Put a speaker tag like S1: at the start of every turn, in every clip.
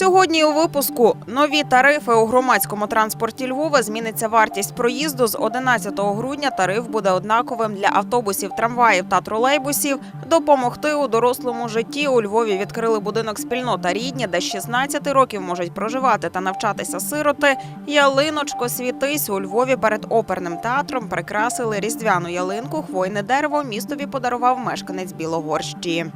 S1: Сьогодні у випуску нові тарифи у громадському транспорті Львова зміниться вартість проїзду з 11 грудня. Тариф буде однаковим для автобусів, трамваїв та тролейбусів. Допомогти у дорослому житті у Львові відкрили будинок спільнота рідні, де з 16 років можуть проживати та навчатися сироти. Ялиночко світись у Львові перед оперним театром прикрасили різдвяну ялинку. Хвойне дерево містові подарував мешканець Білогорщі.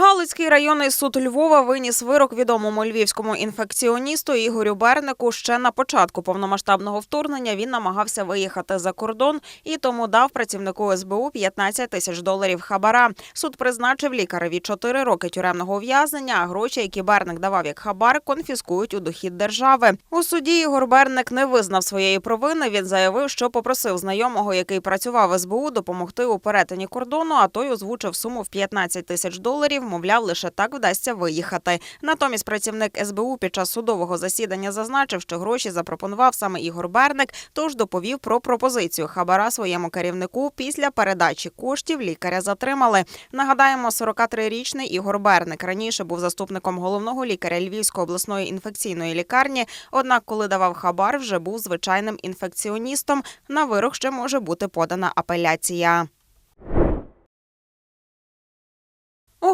S1: Галицький районний суд Львова виніс вирок відомому львівському інфекціоністу Ігорю Бернику. Ще на початку повномасштабного вторгнення він намагався виїхати за кордон і тому дав працівнику СБУ 15 тисяч доларів хабара. Суд призначив лікареві 4 роки тюремного ув'язнення, а гроші, які Берник давав як хабар, конфіскують у дохід держави. У суді Ігор Берник не визнав своєї провини. Він заявив, що попросив знайомого, який працював в СБУ, допомогти у перетині кордону. А той озвучив суму в 15 тисяч доларів. Мовляв, лише так вдасться виїхати. Натомість працівник СБУ під час судового засідання зазначив, що гроші запропонував саме Ігор Берник, тож доповів про пропозицію хабара своєму керівнику. Після передачі коштів лікаря затримали. Нагадаємо, 43-річний Ігор Берник раніше був заступником головного лікаря Львівської обласної інфекційної лікарні. Однак, коли давав хабар, вже був звичайним інфекціоністом. На вирок ще може бути подана апеляція.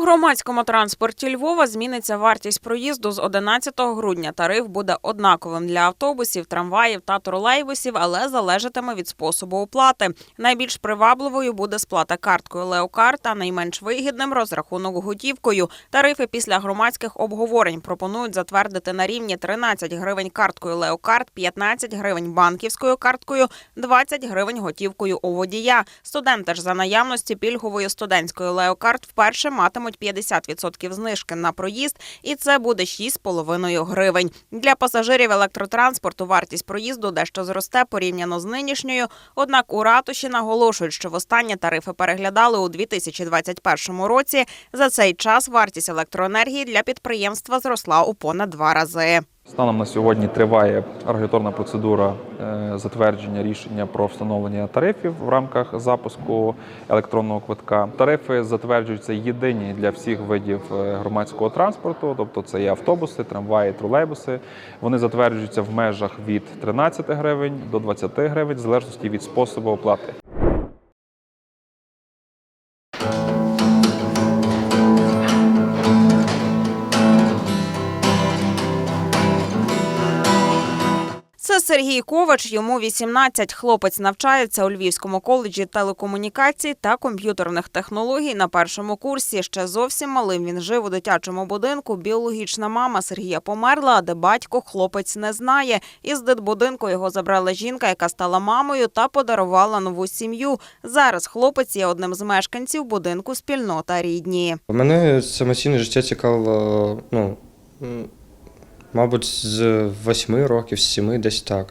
S1: Громадському транспорті Львова зміниться вартість проїзду з 11 грудня. Тариф буде однаковим для автобусів, трамваїв та тролейбусів, але залежатиме від способу оплати. Найбільш привабливою буде сплата карткою Леокарт, а найменш вигідним розрахунок готівкою. Тарифи після громадських обговорень пропонують затвердити на рівні 13 гривень карткою Леокарт, 15 гривень банківською карткою, 20 гривень готівкою у водія. Студенти ж за наявності пільгової студентської Леокарт вперше матимуть 50% знижки на проїзд, і це буде 6,5 гривень. Для пасажирів електротранспорту вартість проїзду дещо зросте порівняно з нинішньою. Однак у ратуші наголошують, що востаннє тарифи переглядали у 2021 році. За цей час вартість електроенергії для підприємства зросла у понад два рази.
S2: Станом на сьогодні триває регуляторна процедура е, затвердження рішення про встановлення тарифів в рамках запуску електронного квитка. Тарифи затверджуються єдині для всіх видів е, громадського транспорту, тобто це є автобуси, трамваї, тролейбуси. Вони затверджуються в межах від 13 гривень до 20 гривень, в залежності від способу оплати.
S1: Сергій Ковач. Йому 18. Хлопець навчається у Львівському коледжі телекомунікацій та комп'ютерних технологій на першому курсі. Ще зовсім малим він жив у дитячому будинку. Біологічна мама Сергія померла, а де батько хлопець не знає. Із дитбудинку його забрала жінка, яка стала мамою та подарувала нову сім'ю. Зараз хлопець є одним з мешканців будинку спільнота рідні.
S3: Мене самостійне життя цікавило, ну, мабуть, з восьми років, з сіми, десь так.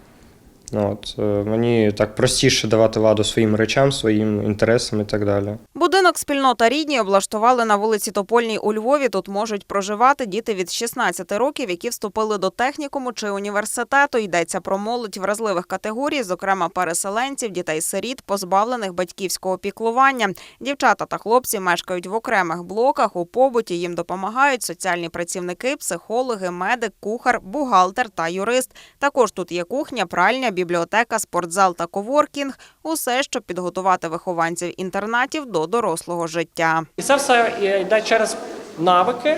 S3: От, е, мені так простіше давати ладу своїм речам, своїм інтересам і так далі.
S1: Будинок спільнота рідні облаштували на вулиці Топольній у Львові. Тут можуть проживати діти від 16 років, які вступили до технікуму чи університету. Йдеться про молодь вразливих категорій, зокрема переселенців, дітей-сиріт, позбавлених батьківського піклування. Дівчата та хлопці мешкають в окремих блоках. У побуті їм допомагають соціальні працівники, психологи, медик, кухар, бухгалтер та юрист. Також тут є кухня, пральня, бібліотека, спортзал та коворкінг. Усе, щоб підготувати вихованців інтернатів до дорослого життя.
S4: І це все йде через навики,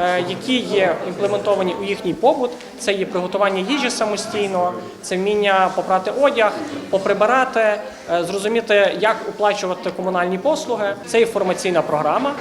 S4: е, які є імплементовані у їхній побут. Це є приготування їжі самостійно, це вміння попрати одяг, поприбирати, е, зрозуміти, як оплачувати комунальні послуги. Це є формаційна програма.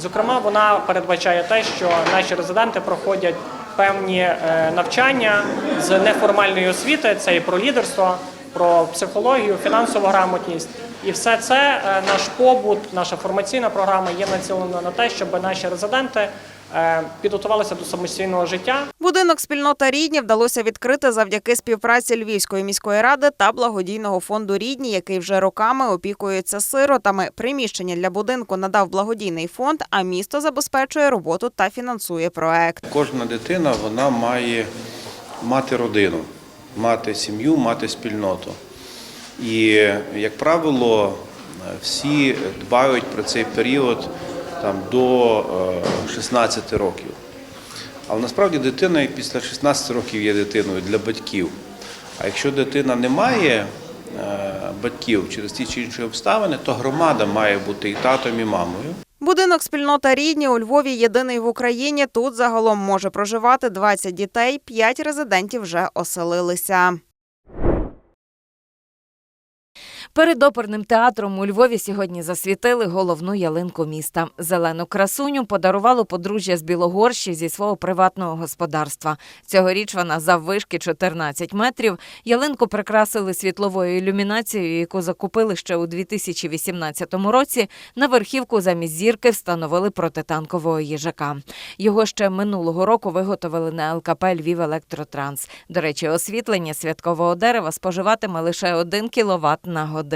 S4: Зокрема, вона передбачає те, що наші резиденти проходять певні е, навчання з неформальної освіти. Це і про лідерство, про психологію, фінансову грамотність. І все це е, наш побут, наша формаційна програма є націлена на те, щоб наші резиденти е, підготувалися до самостійного життя.
S1: Будинок спільнота рідні вдалося відкрити завдяки співпраці Львівської міської ради та благодійного фонду рідні, який вже роками опікується сиротами. Приміщення для будинку надав благодійний фонд, а місто забезпечує роботу та фінансує проект.
S5: Кожна дитина вона має мати родину, мати сім'ю, мати спільноту. І, як правило, всі дбають про цей період там, до е, 16 років. Але насправді дитина після 16 років є дитиною для батьків. А якщо дитина не має е, батьків через ті чи інші обставини, то громада має бути і татом, і мамою.
S1: Будинок спільнота рідні у Львові єдиний в Україні. Тут загалом може проживати 20 дітей. 5 резидентів вже оселилися.
S6: Перед оперним театром у Львові сьогодні засвітили головну ялинку міста. Зелену красуню подарувало подружжя з Білогорщі зі свого приватного господарства. Цьогоріч вона заввишки 14 метрів. Ялинку прикрасили світловою ілюмінацією, яку закупили ще у 2018 році. На верхівку замість зірки встановили протитанкового їжака. Його ще минулого року виготовили на ЛКП Львів Електротранс. До речі, освітлення святкового дерева споживатиме лише 1 кВт на годину.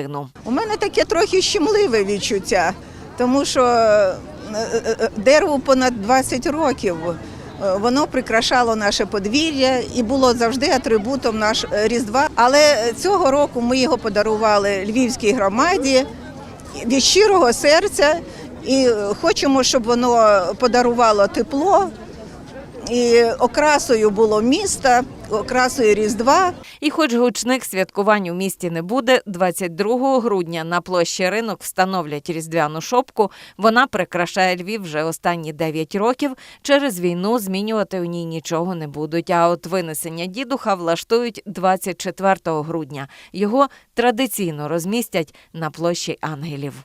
S7: У мене таке трохи щемливе відчуття, тому що е, е, дереву понад 20 років. Е, Воно прикрашало наше подвір'я і було завжди атрибутом наш е, Різдва. Але цього року ми його подарували Львівській громаді від щирого серця і хочемо, щоб воно подарувало тепло. І окрасою було міста, окрасою Різдва.
S6: І хоч гучних святкувань у місті не буде, 22 грудня на площі ринок встановлять різдвяну шопку. Вона прикрашає Львів вже останні 9 років. Через війну змінювати у ній нічого не будуть. А от винесення дідуха влаштують 24 грудня. Його традиційно розмістять на площі ангелів.